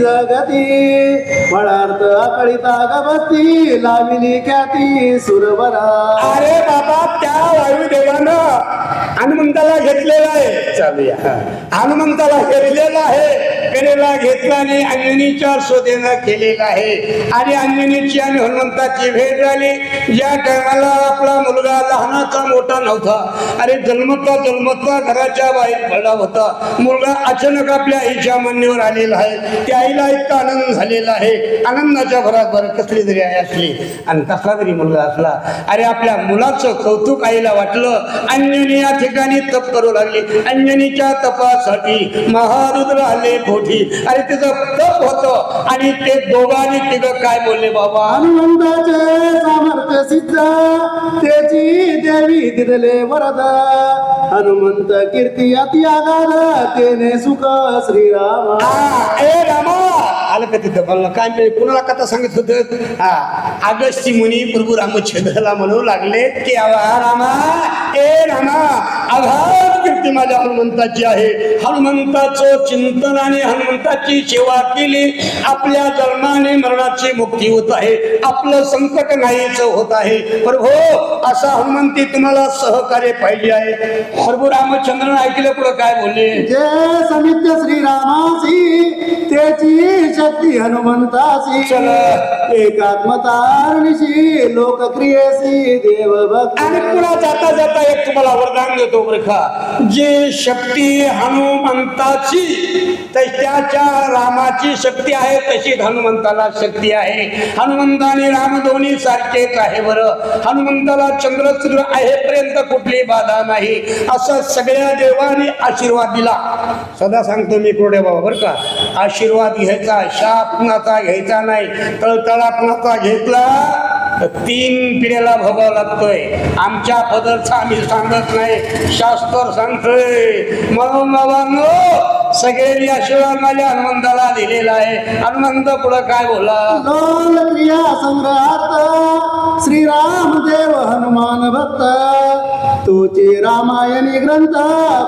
जगती. फळार्थ आकळीता गबसती लाविली ख्याती सुरवरा अरे बाबा त्या वायुदेवानं हनुमंताला घेतलेला आहे. चालूया. हनुमंताला घेतलेला आहे. कलेला घेतला आणि अंजनीच्या शोधेनं केलेला आहे. आणि अंजनीची आणि हनुमंताची भेट झाली. ज्या टायमाला आपला मुलगा लहानाचा मोठा नव्हता. अरे जन्मता जन्मता घराच्या बाहेर पडला होता. मुलगा अचानक आपल्या आईच्या मान्यवर आलेला आहे. त्या आईला इतका आनंद झालेला आहे. आनंदाच्या भरात बरं कसली तरी आई असली. आणि कसला तरी मुलगा असला. अरे आपल्या मुलाचं कौतुक आईला वाटलं. अंजनी या ठिकाणी तप करू लागली. अंजनीच्या तपासाठी महारुद्र आले पोटी अरे तिचं तप होतं. आणि ते दोघांनी तिघं काय बोलले बाबा? हनुमंताचे सामर्थ्य सिद्ध त्याची देवी दिदले वरद. हनुमंत कीर्ती अति आगार तेने सुख श्रीराम. हा, ए रामा! आलं का तिथं? मला काय मी कुणाला कथा सांगत होत? हा आगस्ती मुनी प्रभू रामचंद्रला म्हणू लागले की अवा रामा ए रामा अघात कीर्ती माझ्या हनुमंताची आहे. हनुमंताचं चिंतन आणि हनुमंताची सेवा केली आपल्या जन्माने मरणाची मुक्ती होत आहे. आपलं संकट नाहीच होत आहे. प्रभू असा हनुमंती तुम्हाला सहकार्य पाहिजे आहे. प्रभू रामचंद्रन ऐकलं पुढं काय बोलले? जे समित्य श्रीरामासी त्याची शक्ती हनुमंतासी. एकात्मतारणीशी लोकक्रियेशी देव आणि पुन्हा जाता जाता एक तुम्हाला वरदान देतो बरखा का. जे शक्ती हनुमंताची त्याच्या रामाची शक्ती आहे तशीच हनुमंताला शक्ती आहे. हनुमंत आणि राम दोन्ही सारखेच आहे बरं. हनुमंताला चंद्र आहेपर्यंत कुठली बाधा नाही. असं सगळ्या देवाने आशीर्वाद दिला. सदा सांगतो मी कोरडे बाबा बरं का. आशीर्वाद घ्यायचा शापनाचा घ्यायचा नाही. तळतळापणाचा घेतला तर तीन पिढ्याला भोगावं लागतोय. आमच्या पदरचा आम्ही सांगत नाही शास्त्र सांगतोय. म्हणून बाबांनो सगळे आशीर्वाद माझ्या हनुमंताला दिलेला आहे. हनुमंत पुढं काय बोला? लोल क्रिया संग्रहात श्रीराम देव हनुमान भक्त. तुचे रामायणी ग्रंथ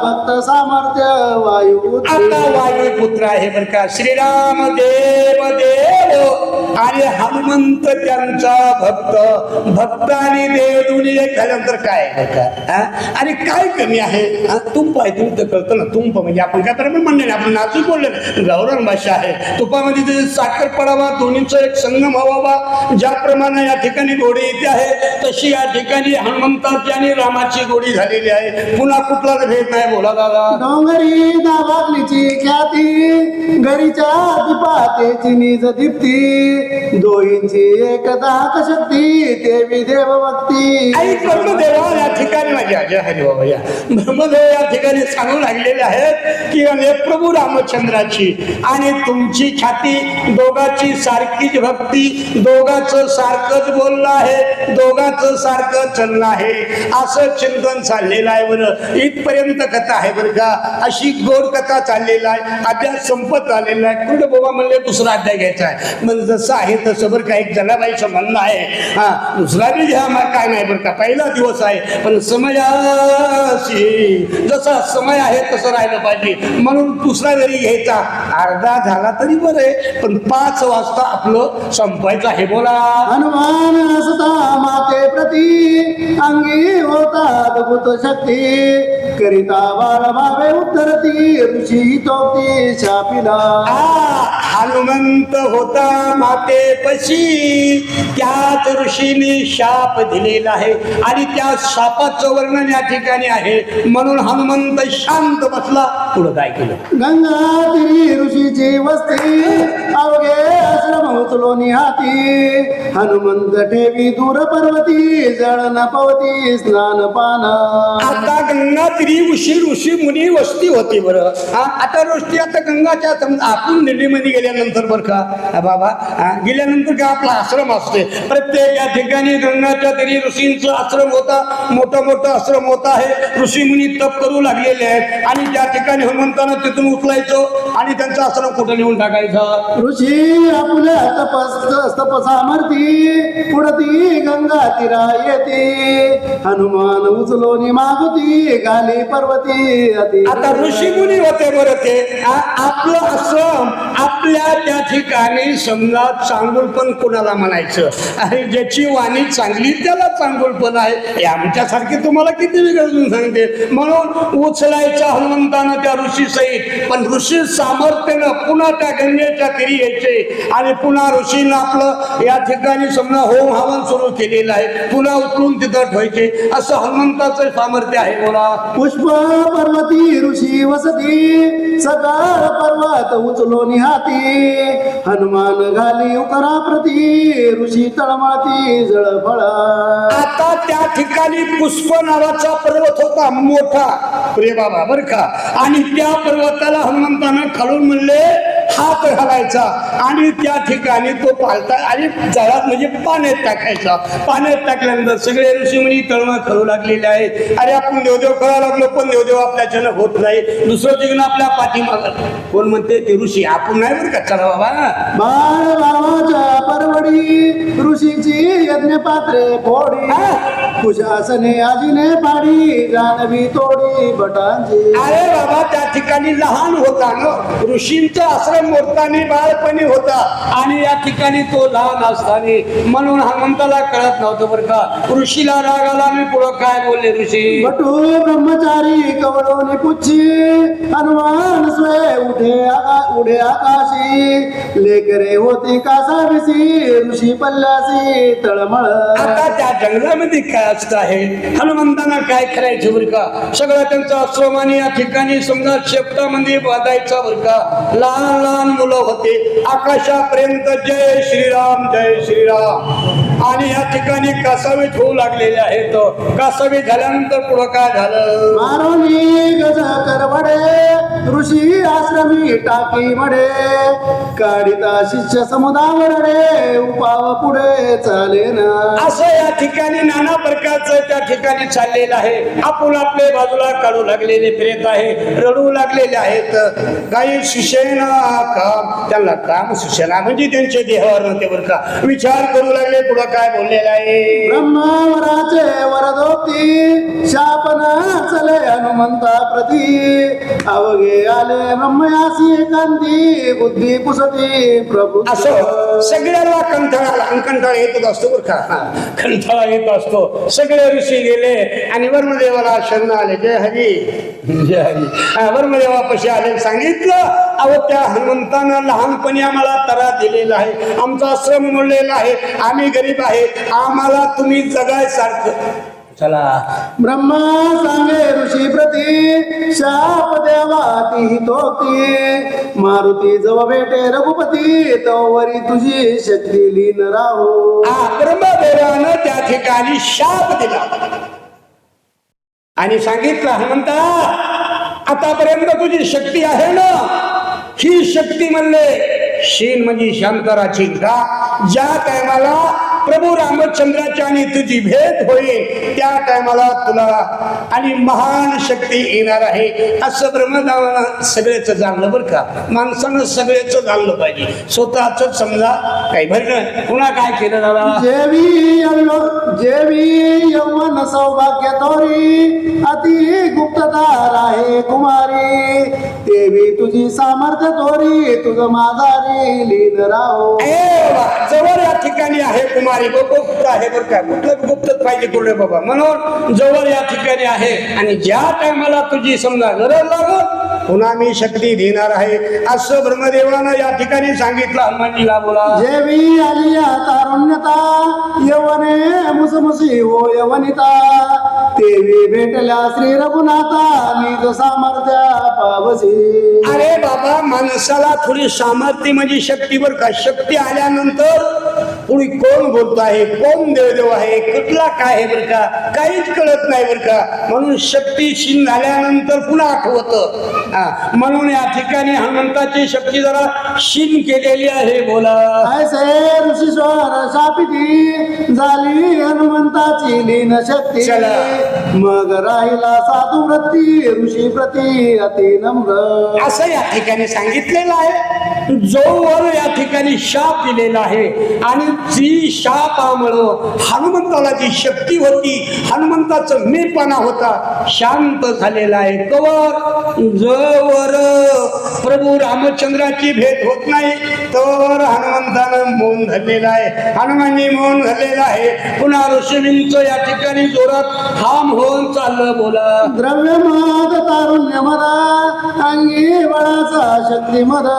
भक्त सामर्थ्य वायू आता वायुपुत्र आहे बरं का? श्रीराम देव देव. आणि हनुमंत त्यांचा भक्त. भक्त आणि देव दोन्ही एक झाल्यानंतर काय का? आणि काय कमी आहे? तुंप आहे तुमचं तर कळतं ना तुंप म्हणजे आपण काय बरोबर म्हणले आपण नाचूक बोलले गावरान भाषा आहे. तुपामध्ये जे साखर पडावा दोन्हीचा एक संगम व्हावा. ज्याप्रमाणे या ठिकाणी गोडी येते आहे तशी या ठिकाणी हनुमंताची आणि रामाची गोडी झालेली आहे. पुन्हा कुठला भेद नाही बोला दादा. डोंगरी दाबागलीची ख्याती घरीच्या दीपातेची निज दीप्ती दोहींची एकता शक्ती देवी देवभक्ती. आई ब्रह्मदेवा या ठिकाणी माझ्या जय हरी बाबा या. ब्रह्मदेव या ठिकाणी सांगू लागलेले आहेत की अने प्रभू रामचंद्राची आणि तुमची ख्याती दोघाची सारखीच भक्ती दोघाचं सारखंच बोलणं आहे दोघाचं सारखं चालणं आहे. असं चिंतन चाललेलं आहे बरं. इथपर्यंत कथा आहे बरं का. अशी गोड कथा चाललेला आहे. अभ्यास संपत आलेला आहे. कुठं बाबा म्हणले दुसरा अध्याय घ्यायचा आहे? म्हणजे जसं आहे तसं बरं का. एक जनाबाईचं म्हणणं आहे. हा दुसरा बी घ्या मग. काय नाही बरं का. पहिला दिवस आहे. पण समयाशी जसा समय आहे तसं राहिलं पाहिजे. म्हणून दुसरा जरी घ्यायचा अर्धा झाला तरी बरं आहे. पण पाच वाजता आपलं संपायचं आहे. बोला. हनुमान असता माते प्रती अंगी होता. अद्भुत शक्ती करिता बाळ भावे उत्तरती ऋषी तोक्ती शापिला. हनुमंत होता माते पशी त्याच ऋषीने शाप दिलेला आहे आणि त्या शापाचं वर्णन या ठिकाणी आहे. म्हणून हनुमंत शांत बसला पुढं काय केलं? गंगा तिरी ऋषीची वस्ती अवघे आश्रम उचलो निहाती. हनुमंत ठेवी दूर पर्वती जळन पवती स्नान पान आता गंगा तिरी ऋषी ऋषी मुनी वस्ती होती बरं. हा, आता ऋषी आता गंगाच्या समजा आपण दिल्लीमध्ये गेल्यानंतर बरं का? बाबा गेल्यानंतर का आपला आश्रम असते. प्रत्येक या ठिकाणी गंगाच्या तरी ऋषींचा आश्रम होता मोठा मोठा आश्रम होता आहे. ऋषी मुनी तप करू लागलेले आहेत. आणि ज्या ठिकाणी हो हनुमंतांना तिथून उचलायचो आणि त्यांचा आश्रम कुठं नेऊन टाकायचा? ऋषी आपल्या तपस तपसामर्थी पुढती गंगा तिरा येते. हनुमान उचलो मागुती गाली पर्वती अति आता ऋषी मुनी होते बरं ते. आ- आपलं आश्रम आपल्या त्या ठिकाणी समजा चांगुलपण कोणाला म्हणायचं? आणि ज्याची वाणी चांगली त्याला चांगुलपण आहे. हे आमच्यासारखे तुम्हाला किती वेगळं सांगते. म्हणून उचलायचा हनुमंतानं त्या ऋषी सहित. पण ऋषी सामर्थ्यानं पुन्हा त्या गंगेच्या तिरी यायचे. आणि पुन्हा ऋषीनं आपलं या ठिकाणी समजा होम हवन सुरू केलेलं आहे. पुन्हा उचलून तिथं ठेवायचे. असं हनुमंताचं सामर्थ्य आहे बोला. पुष्प पर्वती ऋषी वसती सकाळ पर्वत उचलो निहाती. हनुमान घाली उकरा प्रती ऋषी तळमळती जळफळ आता त्या ठिकाणी पुष्प नावाचा पर्वत होता मोठा. प्रिय बाबा बर का? आणि त्या पर्वताला हनुमंतानं खालून म्हणले हात घालायचा आणि त्या ठिकाणी तो पालता आणि जळात म्हणजे पाण्यात टाकायचा. पाण्यात टाकल्यानंतर सगळे ऋषीमुनी तळमळ करू लागलेले आहेत. अरे आपण देवदेव करायला लागलो पण देवदेव आपल्याच्यानं होत नाही. दुसरं जिंकण आपल्या पाठीमाग. कोण म्हणते? ते ऋषी. आपण नाही बरं का? चला बाबा. बाळ भावाच्या परवडी ऋषीची यज्ञ पात्रे फोडी कुशासने आजीने पाडी जानवी तोडी बटांची अरे बाबा त्या ठिकाणी लहान होता ना ऋषींचा आश्रम मोठतानी बाळपणी होता. आणि या ठिकाणी तो लहान असताना म्हणून हनुमंताला कळत नव्हतं बरं का. ऋषीला राग आला मी पुढं काय बोलले ऋषी? बटू ब्रह्मचारी कवळोनी पुच्छी हनुमान स्वय उठे उडे आकाशी. लेकरे होती कासाविसी ऋषी पल्ल्यासी तळमळ. आता त्या जंगलामध्ये काय असत आहे? हनुमंतांना काय करायचं बरं का? सगळं त्यांचं आश्रम आणि या ठिकाणी समजा शेपटामध्ये बांधायचा बरं का? लहान लहान मुलं होते. आकाशापर्यंत जय श्रीराम जय श्रीराम. आणि या ठिकाणी कासावीत होऊ लागलेले आहेत. कासावीत झाल्यानंतर पुढं काय झालं? मारोनी गज करवडे ऋषी आश्रमी टाकी. मडे काढिता शिष्य समुदावरडे उपाव पुढे चाले ना या ठिकाणी नाना प्रकारचं त्या ठिकाणी चाललेलं आहे. आपण आपले बाजूला काढू लागलेले फिरत आहे रडू लागलेले आहेत. काही सुशेना काम त्यांना काम सुशेना म्हणजे त्यांचे देहावर नव्हते बरं का? विचार करू लागले पुढं काय बोललेलं आहे? ब्रह्मावराचे वरदोक्ती शापन चले हनुमंता प्रती. अवघे आले ब्रह्मयासी कांती बुद्धी पुसती प्रभू. असं सगळ्याला कंटाळा कंटाळा येतच असतो बरं का? कंटाळा येत असतो. सगळे ऋषी गेले आणि वर्मदेवाला शरण आले. जय हरी. जय हरी. वर्मदेवापाशी आले सांगितलं अहो त्या हनुमंतानं लहानपणी आम्हाला तरा दिलेला आहे. आमचा आश्रम मोडलेला आहे. आम्ही गरीब आहे. आम्हाला तुम्ही जगायसारखं चला. ब्रह्मा सांगे ऋषी प्रती शाप देवा ती तोक्ती मारुती जव भेटे रघुपती तवरी तुझी शक्ती लीन राहो. ब्रह्मदेवानं त्या ठिकाणी शाप दिला. आणि सांगितलं हनुमंता आतापर्यंत तुझी शक्ती आहे ना? ही शक्ती म्हणले शीन म्हणजे शांतराची का ज्या टायमाला प्रभू रामचंद्राची आणि तुझी भेट होईल. त्या टायमाला तुला आणि महान शक्ती येणार आहे. असं ब्रह्मदेवानं सगळ्याच जाणलं बरं का. माणसानं सगळ्याच जाणलं पाहिजे. स्वतःच समजा काही भरलं पुन्हा काय केलं दादा? जेवी जेवी यौवन सौभाग्य तोरी अति गुप्तदार आहे कुमारी. देवी तुझी सामर्थ्य तोरी. तुझ माझारी लीन राहो. जवळ या ठिकाणी आहे कुमारी. बघ गुप्त आहे बरं काय कुठलं गुप्तच पाहिजे कुठे बाबा. म्हणून जवळ या ठिकाणी आहे. आणि ज्या टायमाला तुझी समजा गरज लागत पुन्हा मी शक्ती देणार आहे. असं ब्रह्मदेवानं या ठिकाणी सांगितलं. हनुमानजीला बोला. जेवी आलिया तारुण्यता यवने मुसमुसी हो यवनिता. देवी भेटल्या श्री रघुनाथा निज सामर्थ्या पावसी. अरे बाबा माणसाला थोडी सामर्थ्य म्हणजे शक्तीवर का? शक्ती आल्यानंतर पुढे कोण बोलतो आहे कोण देवदेव आहे कुठला काय आहे बरं का? काहीच कळत नाही बरं का? म्हणून शक्ती क्षीण झाल्यानंतर पुन्हा आठवत. म्हणून या ठिकाणी हनुमंताची शक्ती जरा क्षीण केलेली आहे बोला. ऋषीश्वर शापिती झाली हनुमंताची लीन शक्ती. चला. मग राहिला साधू वृत्ती ऋषी प्रती अति नम्र. असं या ठिकाणी सांगितलेलं आहे. जोवर या ठिकाणी शाप दिलेला आहे आणि जी शापामुळं हनुमंताला जी शक्ती होती हनुमंताचं मेपणा होता शांत झालेला आहे. कवर जवर प्रभू रामचंद्राची भेट होत नाही तर हनुमंतानं मौन धरलेला आहे. हनुमानी मौन धरलेला आहे. पुन्हा ऋषींचं या ठिकाणी जोरात हाम होऊन चाललं बोला. द्रव्य मद तारुण्य मदा अंगी बळाचा शक्ती मदा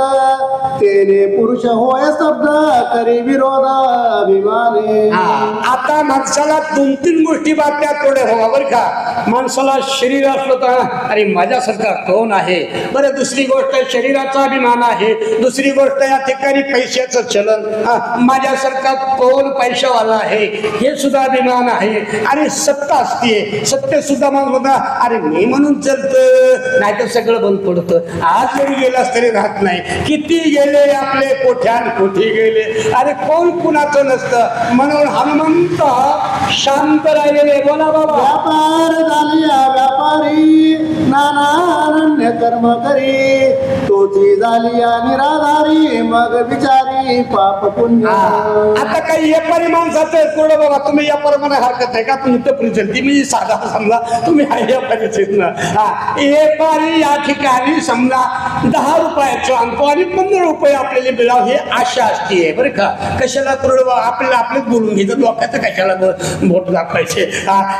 तेने पुरुष होय शब्द तरी विरोध अभिमाने आता माणसाला दोन तीन गोष्टी बातम्या थोड्या हवा बरं का. माणसाला शरीर असलं तर अरे माझ्यासारखा कोण आहे? बरं दुसरी गोष्ट शरीराचा अभिमान आहे. दुसरी गोष्ट या ठिकाणी पैशाचं चलन. माझ्यासारखा कोण पैशावाला आहे? हे सुद्धा अभिमान आहे. आणि सत्ता असते सत्य सुद्धा मग होता अरे मी म्हणून चलत नाही तर सगळं बंद पडतं. आज जरी गेलास तरी राहत नाही. किती गेलं आपले कोठ्यान कोठी गेले? अरे कोण कुणाचं नसतं? म्हणून हनुमंत शांत राहिलेले. बोला बाबा. व्यापार झालिया व्यापारी नाना अनन्य कर्म करी तोची झालिया निराधारी मग विचारी पाप पुण्य. हा. आता काही व्यापारी माणसाचं थोडं बाबा. तुम्ही व्यापार म्हणा हरकत आहे का? तुम्ही तर प्रिझेंट मी साधा समजा. तुम्ही हा व्यापारीच आहेत ना हा व्यापारी या ठिकाणी समजा दहा रुपयाचं आणतो आणि पंधरा रुपये आपल्याला मिळावं हे आशा असते बरं का? कशाला थोडं आपल्याला आपलेच बोलून घेतात लोकांचं कशाला बोट दाखवायचे?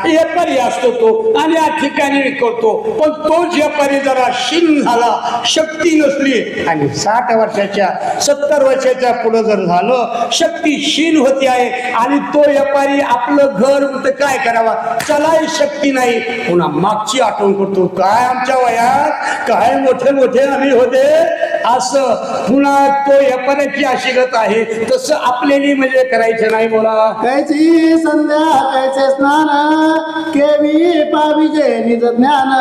व्यापारी असतो तो आणि या ठिकाणी करतो. पण तोच व्यापारी जरा शिन झाला शक्ती नसली आणि साठ वर्षाच्या सत्तर वर्षाच्या पुढे जर झालं शक्ती क्षीण होती आहे आणि तो व्यापारी आपलं घर काय करावा? चलाही शक्ती नाही. पुन्हा मागची आठवण करतो काय आमच्या वयात? काय मोठे मोठे आम्ही होते? असं पुन्हा तो व्यापाऱ्याची अशिगत आहे. तसं आपल्याला म्हणजे करायचं नाही बोला. कैची संध्या कैचे स्नान केवी पाविजे निज ज्ञान.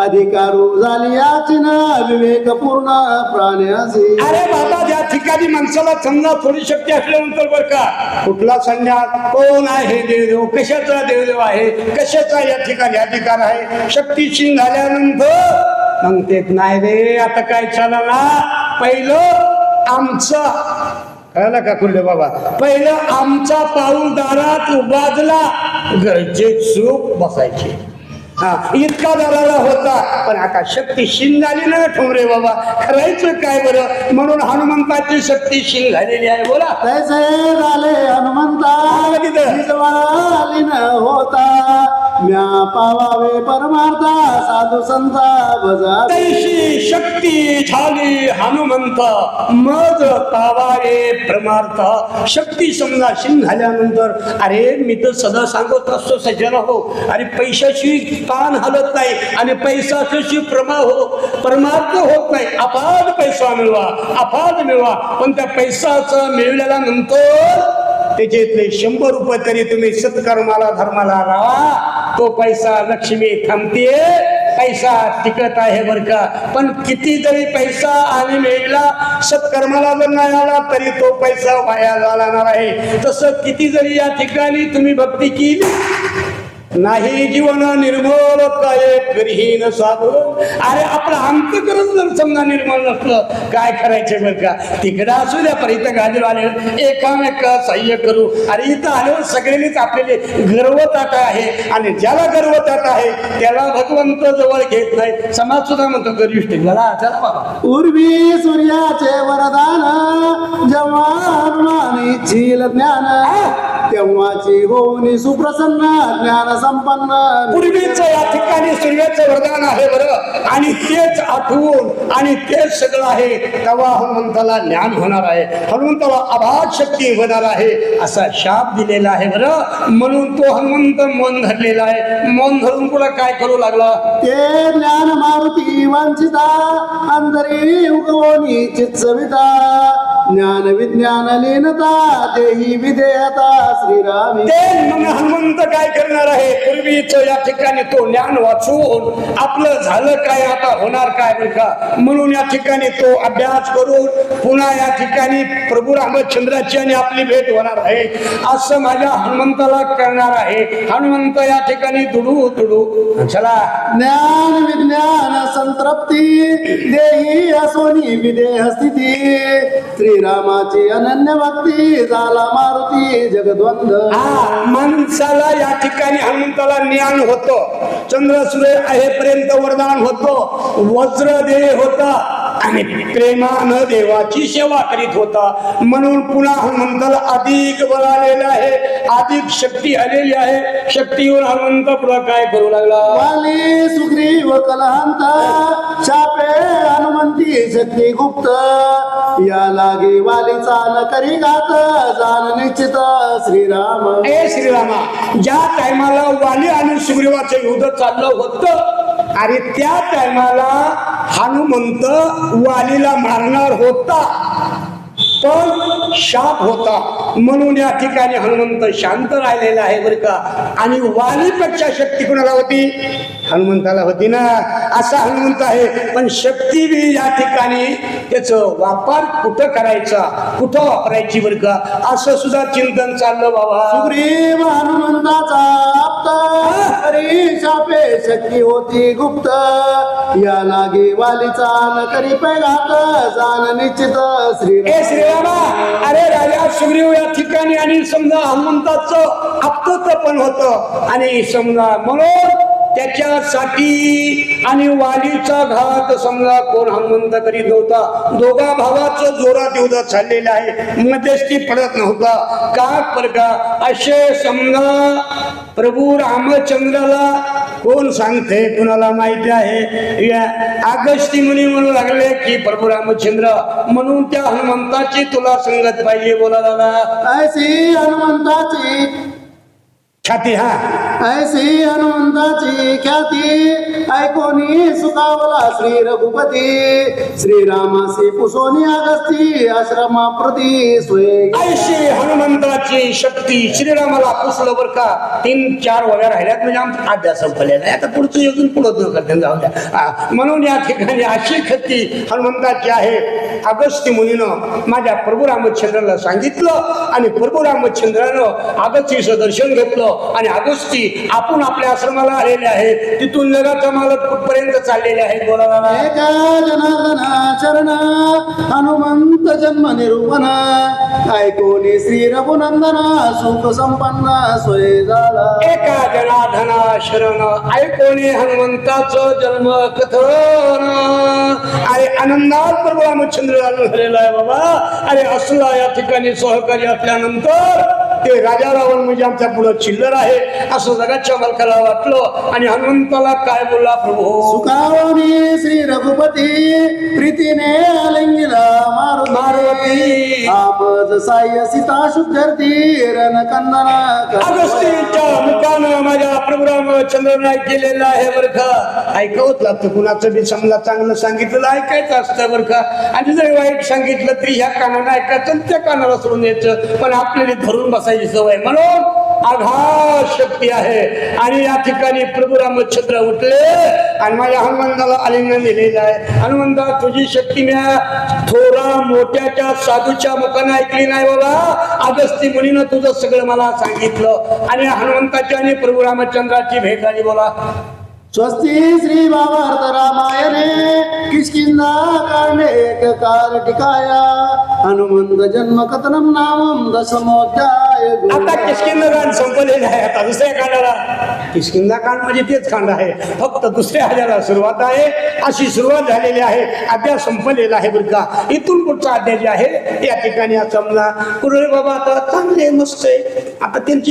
अधिकारू झाली याचिन विवेक पूर्ण प्राण्यासी अरे बाबा ज्या ठिकाणी माणसाला समजा थोडी शक्ती असल्यानंतर बर का कुठला संन्यास? कोण आहे देवदेव. कशाचा देवदेव आहे? कशाचा या ठिकाणी अधिकार आहे? शक्तीशील झाल्यानंतर मग ते नाही रे आता काय चालला पहिलं आमचं कळलं का कुल्ले बाबा? पहिलं आमचा पाऊल दारात उबाजला घरचे चूक बसायचे. हा इतका दराला होता पण आता शक्ती शिन झाली ना ठोंबरे बाबा. करायचं काय बरं? म्हणून हनुमंताची शक्ती शिन झालेली आहे बोला. तैसे झाले हनुमंता. होता. म्या पावावे परमार्था साधू संता बजा तैशी शक्ती झाली हनुमंत. मज पावावे परमार्थ. शक्ती समजा शिन झाल्यानंतर अरे मी तर सदा सांगत असतो सज्जन हो. अरे पैशाशी कान हलत नाही आणि पैशाशी प्रमा हो. परमार्थ होत नाही. अपाद पैसा मिळवा अपाद मिळवा. पण त्या पैसाचं मिळवलेल्या नंतर त्याच्यातले शंभर रुपये तरी तुम्ही सत्कर्माला धर्माला राहा तो पैसा लक्ष्मी थांबते पैसा टिकत आहे बर का. पण किती जरी पैसा आणि मिळला सत्कर्माला जर नाही आला तरी तो पैसा वाया जाणार आहे. तसं किती जरी या ठिकाणी तुम्ही भक्ती केली. नाही जीवन निर्मळ काय न साघू अरे आपलं अंतकरण जर समजा निर्मळ नसलं काय करायचं बरं का? तिकडं असू द्या पण इथं गाजर आले एकामेक सहाय्य करू. अरे इथं आल्यावर सगळ्यांनीच आपले गर्वताट आहे. आणि ज्याला गर्वताट आहे त्याला भगवंत जवळ घेत नाही. समाज सुद्धा म्हणतो गरिष्ठ चला चला बाबा पूर्वी सूर्याचे वरदान जेव्हा ज्ञान तेव्हाची होऊन सुप्रसन्न ज्ञान संपन्न. पूर्वीच या ठिकाणी सूर्याचं वरदान आहे बरं. आणि तेच आठवून आणि तेच सगळं आहे. तेव्हा हनुमंताला ज्ञान होणार आहे. हनुमंताला अभाग शक्ती होणार आहे. असा शाप दिलेला आहे बरं. म्हणून तो हनुमंत मन धरलेला आहे. मन धरून पुढे काय करू लागला? ते ज्ञान मारुती वांछिता अंतरी उगवणी चित्सविता ज्ञान विज्ञान लीनता देही विधेयता श्रीरामी. ते मग हनुमंत काय करणार आहे? पूर्वीच या ठिकाणी तो ज्ञान वाचून आपलं झालं काय आता होणार काय बरं का? म्हणून या ठिकाणी तो अभ्यास करून पुन्हा या ठिकाणी प्रभू रामचंद्राची आणि आपली भेट होणार आहे. असं माझ्या हनुमंताला करणार आहे. हनुमंत या ठिकाणी दुडू दुडू. चला. ज्ञान विज्ञान संतृप्ती देही असोनी विदेह स्थिती. श्रीरामाची अनन्य भक्ती झाला मारुती जगद्वंद. हा माणसाला या ठिकाणी हनुमंताला ज्ञान होतं. चंद्र सूर्य आहेपर्यंत वरदान होतो. वज्र देह होता. आणि प्रेमानं देवाची सेवा करीत होता. म्हणून पुन्हा हनुमंताला अधिक बळ आलेलं आहे. अधिक शक्ती आलेली आहे. शक्तीवर हनुमंत पुन्हा काय करू लागला? वाली सुग्रीव कलहांत शापे हनुमंती शक्ती गुप्त. या लागे वालीचा न करी घात जाण निश्चित श्रीराम. ए श्रीरामा ज्या टायमाला वाली आणि सुग्रीवाचं युद्ध चाललं होतं आणि त्या टायमाला हनुमंत वालीला मारणार होता. पण शाप होता. म्हणून या ठिकाणी हनुमंत शांत राहिलेला आहे बरं का. आणि वालीपेक्षा शक्ती कुणाला होती? हनुमंताला होती ना. असा हनुमंत आहे. पण शक्ती बी या ठिकाणी त्याचं वापर कुठं करायचा? कुठं वापरायची बरं का? असं सुद्धा चिंतन चाललं बाबा. सुग्रीव हनुमंताचा शक्ती होती गुप्त. या लागे वालीचा न करी पैघात जाण निश्चित ए श्रीराम! रामा अरे राजा सुग्रीव या ठिकाणी आणि समजा हनुमंताचं आपतत्व पण होत. आणि समजा म्हणून त्याच्यासाठी आणि वालीचा घात समजा कोण हनुमंत करीत होता दोघा भावाचं जोरात युद्ध चाललेलं आहे. मध्यस्थी पडत नव्हता. का पर का असे समजा प्रभू रामचंद्राला कोण सांगते? कुणाला माहिती आहे? या अगस्ती मुनी म्हणू लागले की प्रभू रामचंद्र म्हणून त्या हनुमंताची तुला संगत पाहिजे बोला दादा. हनुमंताची छाती हा। ऐसी हनुमंताची ख्याती ऐकोनी सुखावला श्री रघुपती। श्रीरामासी पुसोनी अगस्ती आश्रमा प्रती स्वये ऐशी हनुमंताची शक्ती श्रीरामाला पुसलं बर का? तीन चार वड्या राहिल्यात म्हणजे आमचा अभ्यास संपलेला आहे. आता पुढचं योजून पुढं न करते जाऊ द्या. म्हणून या ठिकाणी अशी शक्ती हनुमंताची आहे. अगस्ती मुनीनं माझ्या प्रभू रामचंद्राला सांगितलं आणि प्रभू रामचंद्रानं अगस्तीचं दर्शन घेतलं. आणि अगस्ती आपण आपल्या आश्रमाला आलेले आहेत. तिथून जगाचा मालक कुठपर्यंत चाललेले आहेत बोला. एका जनार्दना हनुमंत जन्म निरूपण ऐकोनी श्री रघुनंदन सुख संपन्न सोय झाला. एका जनाधना शरण ऐकोणे हनुमंताचं जन्म कथन. अरे आनंदात प्रभू रामचंद्र झालेला आहे बाबा. अरे असला या ठिकाणी सहकारी असल्यानंतर ते राजा रावण म्हणजे आमच्या पुढं चिल्लर आहे. असं जगाच्या मालकाला वाटलं आणि हनुमंताला काय बोलला? प्रभू. सुखावनी श्री रघुपती प्रीतीने आलिंगिला मारुती. मारुती. साह्य सीता शुद्धर्ती रणकंदना अगस्तीच्या मुखानं माझ्या प्रभू रामचंद्र नाही केलेलं आहे बरं का. ऐकावंच लागतं कुणाचं बी समजा चांगलं सांगितलं ऐकायचं असतं बरं का. आणि जर वाईट सांगितलं तरी ह्या कानानं ऐकायचं त्या कानाला सोडून द्यायचं. पण आपल्याला धरून बसायची सवय म्हणून आघात शक्ती आहे. आणि या ठिकाणी प्रभू रामचंद्र उठले आणि माझ्या हनुमंताला आलिंगन दिलेलं आहे. हनुमंता तुझी शक्ती म्या थोरा मोठ्याच्या साधूच्या मुखानं ऐकली नाही बाबा. अगस्ती मुलीनं तुझं सगळं मला सांगितलं. आणि हनुमंताची आणि प्रभू रामचंद्राची भेट झाली बोला स्वस्ती श्री बाबा रामायणे किष्किंदा कांडे एक हनुमंत जन्म कथनम नामम दशमोध्याय आता किशकिंदा कांड संपलेलं आहे? आता दुसऱ्या कांडाला. किशकिंदा कांड म्हणजे तेच कांड आहे. फक्त दुसऱ्या हजाराला सुरुवात आहे. अशी सुरुवात झालेली आहे. अध्याय संपलेला आहे बरं का इथून पुढचा अध्याय जे आहे या ठिकाणी समजा कुरळे बाबा आता चांगले मस्त आहे. आता त्यांची